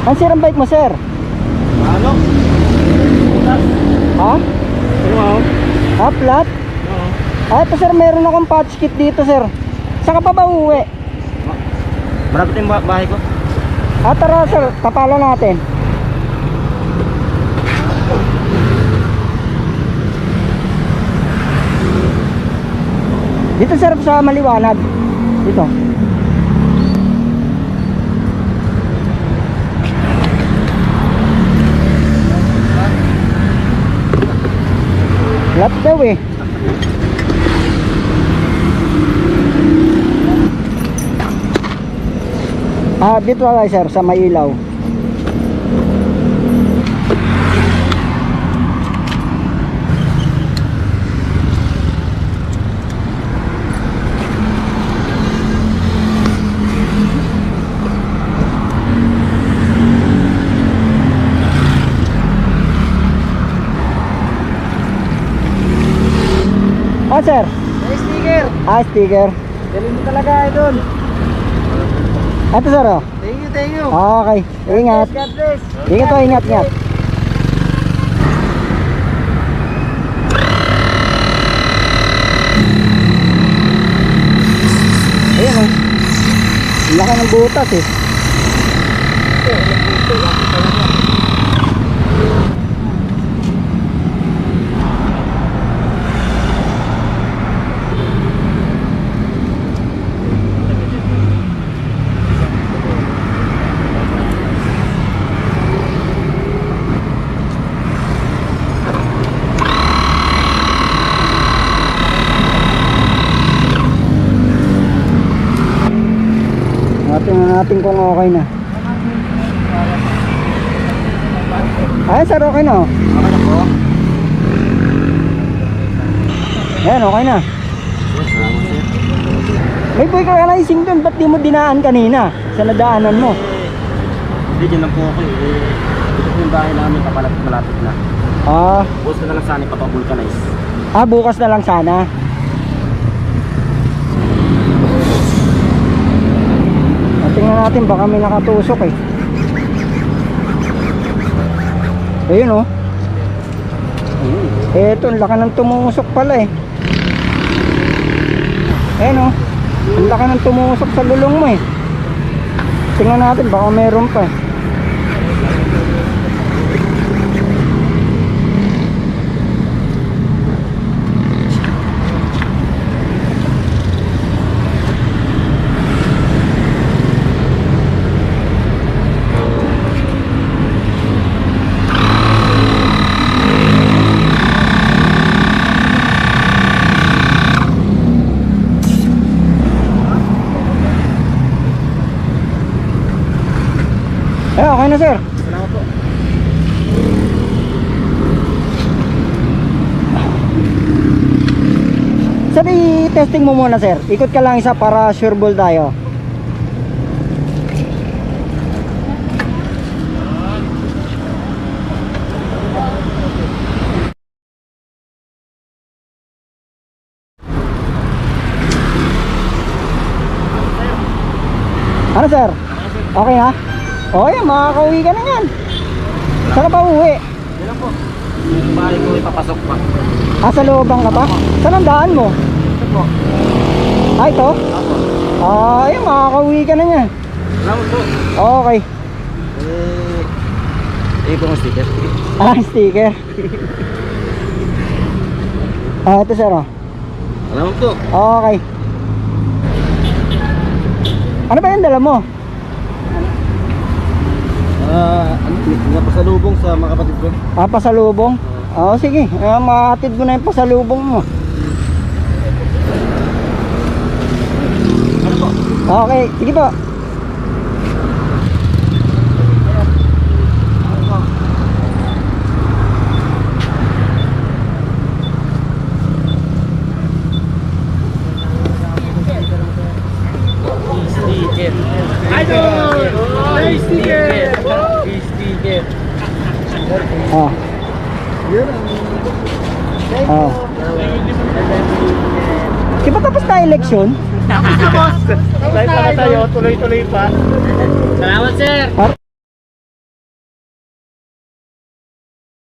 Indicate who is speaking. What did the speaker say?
Speaker 1: Ang sirang bike mo, sir?
Speaker 2: Ano?
Speaker 1: Ha?
Speaker 2: Ano ako?
Speaker 1: Ha, flat?
Speaker 2: Oo.
Speaker 1: Ah, ito sir, meron akong patch kit dito, sir. Saan ka pa ba uuwi?
Speaker 2: Marapit yung ba- bahay ko.
Speaker 1: Ah, tara, sir. Kapala natin. Dito, sir, sa maliwanag. Dito. Lap daw eh. Ah, dito lang sir, sa may ilaw. Ah, sir.
Speaker 2: May sticker.
Speaker 1: Ah, sticker.
Speaker 2: Galing mo talaga, idol.
Speaker 1: Ito, sir, oh.
Speaker 2: Thank you, thank you.
Speaker 1: Okay. Ingat.
Speaker 2: God bless.
Speaker 1: Ingat po, ingat, ingat. Ayan o. Ang Laki ng butas eh. Na natin kung okay na. Ayan sir, okay na. oh.
Speaker 2: Okay na po.
Speaker 1: Ayan, okay na. May boy ka na ising doon, ba't di mo dinaan kanina? Sa nadaanan mo.
Speaker 2: Hindi, dyan lang po ako eh. Ito po yung bahay namin kapalapit malapit na.
Speaker 1: Ah,
Speaker 2: Bus na lang sana ipapavulcanize.
Speaker 1: ah bukas na lang sana. Ah, Tingnan natin, baka may nakatusok eh. Ayun oh. Ito, ang laki ng tumusok pala eh. Ayun oh. Ang laki ng tumusok sa lulong mo eh. Tingnan natin, baka meron pa. Eh, okay na sir.
Speaker 2: Salamat po.
Speaker 1: Sir, i-testing mo muna sir. Ikot ka lang isa para sure ball tayo. Ano sir? Okay ha? Okay, makakauwi ka na yan. Saan pa uwi?
Speaker 2: Yan lang po. Yung bahay ko ipapasok pa.
Speaker 1: Ah, sa looban ka pa? Saan ang daan mo?
Speaker 2: Ito po.
Speaker 1: Ah, ito?
Speaker 2: Ako.
Speaker 1: Ah, ayun, makakauwi ka na niya.
Speaker 2: Salamat po.
Speaker 1: Okay.
Speaker 2: Eh, eh po ang sticker.
Speaker 1: Ah, sticker. Ah, ito sir, oh.
Speaker 2: Salamat po.
Speaker 1: Okay. Ano ba yung dala mo?
Speaker 2: Ah, ano, napasalubong sa mga kapatid ko.
Speaker 1: Ah, pasalubong? Oo, sige. Ah, maatid mo na yung pasalubong mo.
Speaker 2: Ano po?
Speaker 1: Okay, sige po.
Speaker 2: Idol! Hey, sticker!
Speaker 1: Oh. Oh. Di ba tapos na election?
Speaker 2: Tapos na boss! Tayo pa na tayo, tuloy-tuloy pa. Salamat sir!